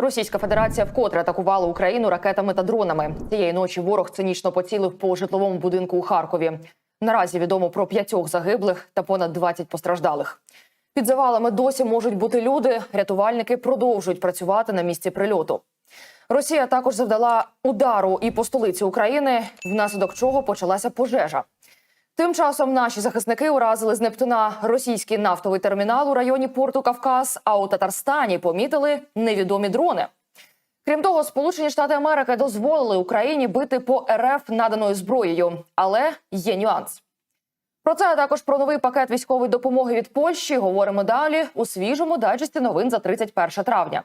Російська Федерація вкотре атакувала Україну ракетами та дронами. Цієї ночі ворог цинічно поцілив по житловому будинку у Харкові. Наразі відомо про п'ятьох загиблих та понад 20 постраждалих. Під завалами досі можуть бути люди. Рятувальники продовжують працювати на місці прильоту. Росія також завдала удару і по столиці України, внаслідок чого почалася пожежа. Тим часом наші захисники уразили з Нептуна російський нафтовий термінал у районі порту Кавказ. А у Татарстані помітили невідомі дрони. Крім того, Сполучені Штати Америки дозволили Україні бити по РФ наданою зброєю, але є нюанс. Про це а також про новий пакет військової допомоги від Польщі говоримо далі у свіжому дайджесті новин за 31 травня.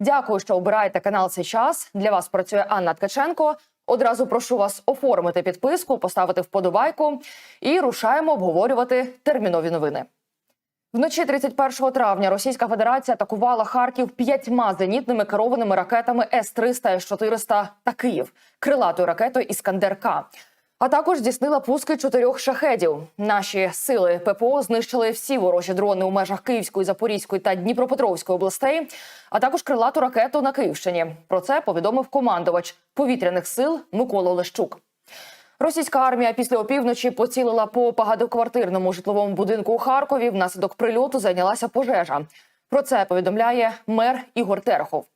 Дякую, що обираєте канал цей час. Для вас працює Анна Ткаченко. Одразу прошу вас оформити підписку, поставити вподобайку і рушаємо обговорювати термінові новини. Вночі 31 травня Російська Федерація атакувала Харків п'ятьма зенітними керованими ракетами С-300, С-400 та Київ, крилатою ракетою Іскандер-К. А також здійснила пуски чотирьох шахедів. Наші сили ППО знищили всі ворожі дрони у межах Київської, Запорізької та Дніпропетровської областей, а також крилату ракету на Київщині. Про це повідомив командувач повітряних сил Микола Олещук. Російська армія після опівночі поцілила по багатоквартирному житловому будинку у Харкові. Внаслідок прильоту зайнялася пожежа. Про це повідомляє мер Ігор Терехов.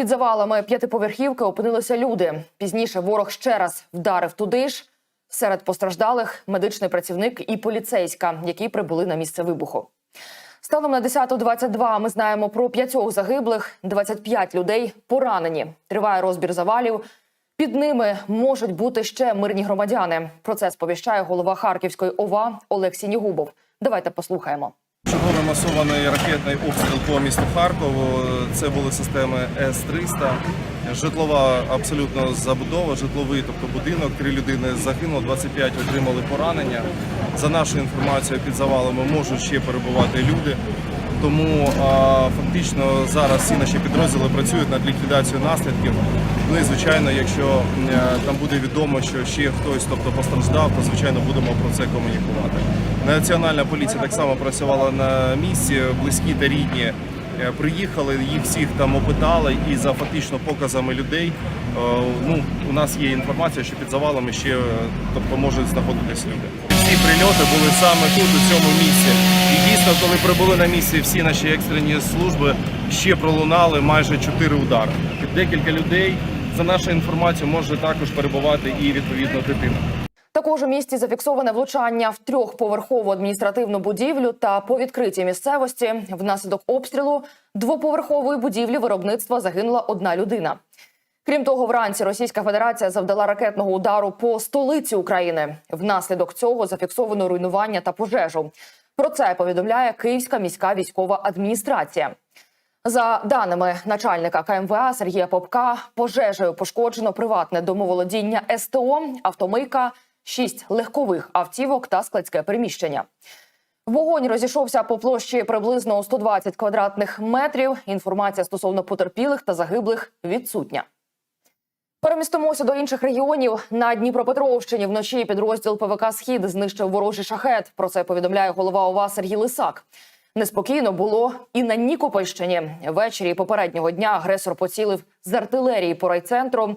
Під завалами п'ятиповерхівки опинилися люди. Пізніше ворог ще раз вдарив туди ж. Серед постраждалих медичний працівник і поліцейська, які прибули на місце вибуху. Станом на 10.22 ми знаємо про п'ятьох загиблих, 25 людей поранені. Триває розбір завалів. Під ними можуть бути ще мирні громадяни. Про це сповіщає голова Харківської ОВА Олексій Нігубов. Давайте послухаємо. Черговий масований ракетний обстріл по місту Харкову. Це були системи С-300. Житлова абсолютно забудова, житловий, тобто будинок. Три людини загинуло, 25 отримали поранення. За нашою інформацією, під завалами можуть ще перебувати люди. Тому а, фактично зараз всі наші підрозділи працюють над ліквідацією наслідків. Ну і звичайно, якщо е, там буде відомо, що ще хтось тобто, постраждав, то звичайно будемо про це комунікувати. Національна поліція так само працювала на місці, близькі та рідні е, приїхали, їх всіх там опитали, і за фактично показами людей е, ну, у нас є інформація, що під завалами ще е, тобто, можуть знаходитись люди. Ці прильоти були саме тут, у цьому місці. І дійсно, коли прибули на місці всі наші екстрені служби, ще пролунали майже чотири удари. Декілька людей, за нашою інформацією, може також перебувати і відповідно дитина. Також у місті зафіксоване влучання в трьохповерхову адміністративну будівлю та по відкритій місцевості внаслідок обстрілу двоповерхової будівлі виробництва загинула одна людина. Крім того, вранці Російська Федерація завдала ракетного удару по столиці України. Внаслідок цього зафіксовано руйнування та пожежу. Про це повідомляє Київська міська військова адміністрація. За даними начальника КМВА Сергія Попка, пожежею пошкоджено приватне домоволодіння СТО, автомийка, шість легкових автівок та складське приміщення. Вогонь розійшовся по площі приблизно у 120 квадратних метрів. Інформація стосовно потерпілих та загиблих відсутня. Перемістимося до інших регіонів. На Дніпропетровщині вночі підрозділ ПВК Схід знищив ворожий шахет. Про це повідомляє голова ОВА Сергій Лисак. Неспокійно було і на Нікопольщині. Ввечері попереднього дня агресор поцілив з артилерії по райцентру.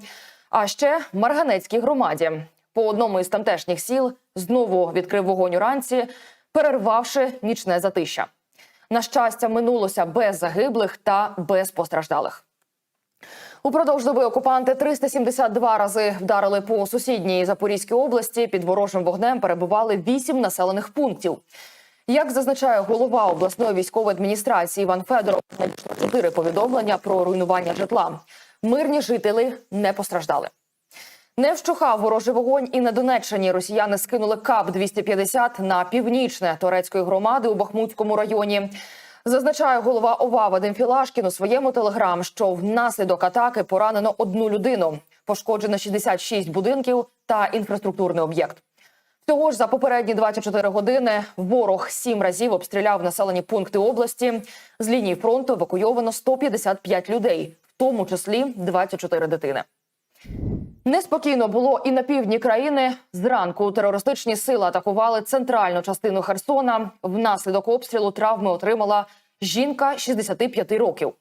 А ще Марганецькій громаді. По одному із тамтешніх сіл знову відкрив вогонь уранці, перервавши нічне затища. На щастя, минулося без загиблих та без постраждалих. Упродовж доби окупанти 372 рази вдарили по сусідній Запорізькій області. Під ворожим вогнем перебували вісім населених пунктів. Як зазначає голова обласної військової адміністрації Іван Федоров, чотири повідомлення про руйнування житла. Мирні жителі не постраждали. Не вщухав ворожий вогонь і на Донеччині. Росіяни скинули КАП 250 на північне турецької громади у Бахмутському районі. Зазначає голова ОВА Вадим Філашкін у своєму телеграм, що внаслідок атаки поранено одну людину. Пошкоджено 66 будинків та інфраструктурний об'єкт. Всього ж за попередні 24 години ворог сім разів обстріляв населені пункти області. З лінії фронту евакуйовано 155 людей, в тому числі 24 дитини. Неспокійно було і на півдні країни. Зранку терористичні сили атакували центральну частину Херсона. Внаслідок обстрілу травми отримала жінка 65 років.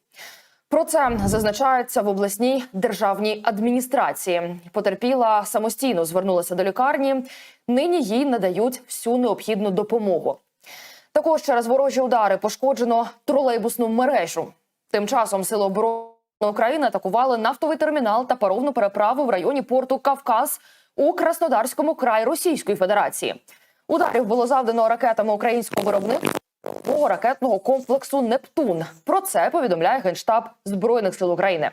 Про це зазначається в обласній державній адміністрації. Потерпіла самостійно звернулася до лікарні. Нині їй надають всю необхідну допомогу. Також через ворожі удари пошкоджено тролейбусну мережу. Тим часом Сили оборони України атакували нафтовий термінал та паровну переправу в районі порту Кавказ у Краснодарському краї Російської Федерації. Ударів було завдано ракетами українського виробництва ракетного комплексу Нептун. Про це повідомляє генштаб збройних сил України.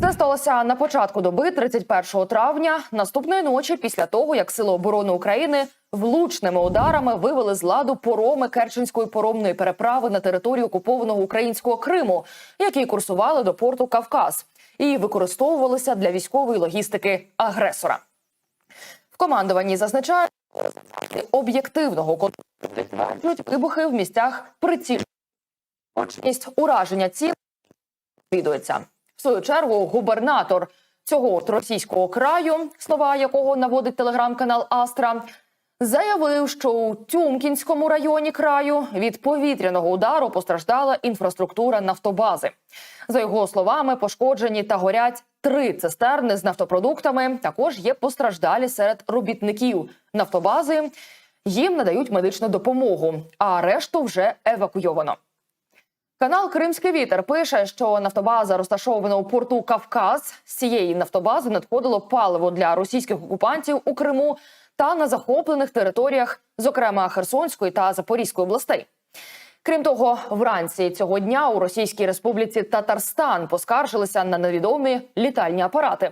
Це сталося на початку доби 31 травня, наступної ночі, після того як Сили оборони України влучними ударами вивели з ладу пороми Керченської поромної переправи на територію окупованого українського Криму, які курсували до порту Кавказ і використовувалися для військової логістики агресора. В командуванні зазначають об'єктивного контролю вибухи в місцях прицільності ураження цілей відується. Свою чергу губернатор цього російського краю, слова якого наводить телеграм-канал Астра, заявив, що у Тюмкінському районі краю від повітряного удару постраждала інфраструктура нафтобази. За його словами, пошкоджені та горять три цистерни з нафтопродуктами. Також є постраждалі серед робітників нафтобази. Їм надають медичну допомогу, а решту вже евакуйовано. Канал Кримський вітер пише, що нафтобаза розташована у порту Кавказ. З цієї нафтобази надходило паливо для російських окупантів у Криму та на захоплених територіях, зокрема Херсонської та Запорізької областей. Крім того, вранці цього дня у Російській Республіці Татарстан поскаржилися на невідомі літальні апарати.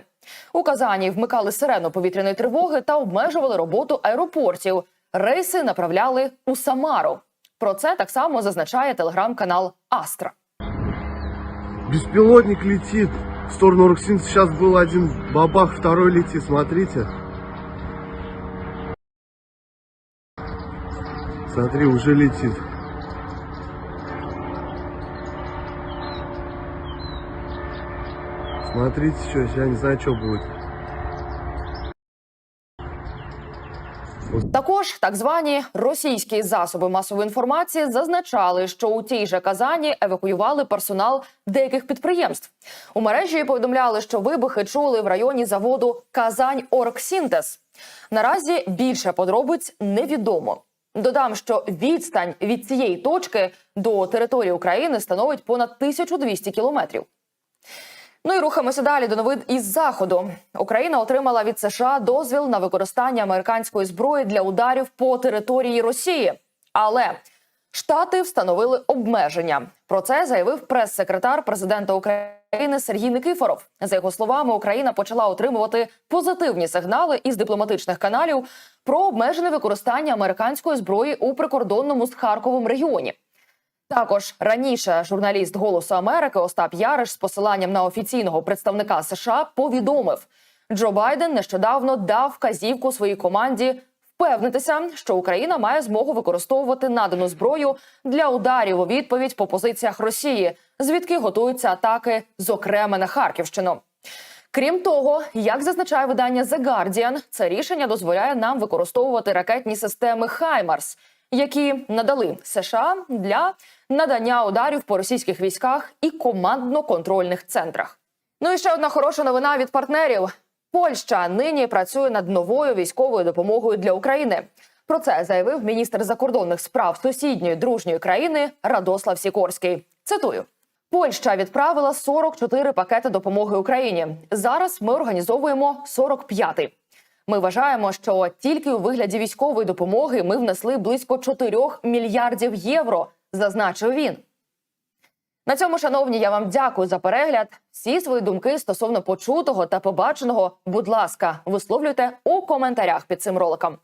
У Казані вмикали сирену повітряної тривоги та обмежували роботу аеропортів. Рейси направляли у Самару. Про це так само зазначає телеграм-канал Астра. Беспилотник летит в сторону Руксин. Сейчас был один бабах, второй летит. Смотрите. Смотри, уже летит. Смотрите, что, я не знаю, что будет. Також так звані російські засоби масової інформації зазначали, що у тій же Казані евакуювали персонал деяких підприємств. У мережі повідомляли, що вибухи чули в районі заводу Казань Оргсінтез. Наразі більше подробиць невідомо. Додам, що відстань від цієї точки до території України становить понад 1200 кілометрів. Ну і рухаємося далі до новин із заходу. Україна отримала від США дозвіл на використання американської зброї для ударів по території Росії. Але Штати встановили обмеження. Про це заявив прес-секретар президента України Сергій Никифоров. За його словами, Україна почала отримувати позитивні сигнали із дипломатичних каналів про обмежене використання американської зброї у прикордонному з Харковом регіоні. Також раніше журналіст Голосу Америки Остап Яриш з посиланням на офіційного представника США повідомив, Джо Байден нещодавно дав вказівку своїй команді впевнитися, що Україна має змогу використовувати надану зброю для ударів у відповідь по позиціях Росії, звідки готуються атаки, зокрема на Харківщину. Крім того, як зазначає видання The Guardian, це рішення дозволяє нам використовувати ракетні системи Хаймарс, які надали США для надання ударів по російських військах і командно-контрольних центрах. Ну і ще одна хороша новина від партнерів. Польща нині працює над новою військовою допомогою для України. Про це заявив міністр закордонних справ сусідньої дружньої країни Радослав Сікорський. Цитую. Польща відправила 44 пакети допомоги Україні. Зараз ми організовуємо 45-й. Ми вважаємо, що тільки у вигляді військової допомоги ми внесли близько 4 мільярдів євро, зазначив він. На цьому, шановні, я вам дякую за перегляд. Всі свої думки стосовно почутого та побаченого, будь ласка, висловлюйте у коментарях під цим роликом.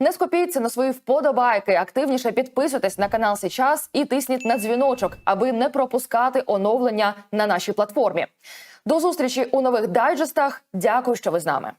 Не скопіться на свої вподобайки, активніше підписуйтесь на канал Сейчас і тисніть на дзвіночок, аби не пропускати оновлення на нашій платформі. До зустрічі у нових дайджестах. Дякую, що ви з нами.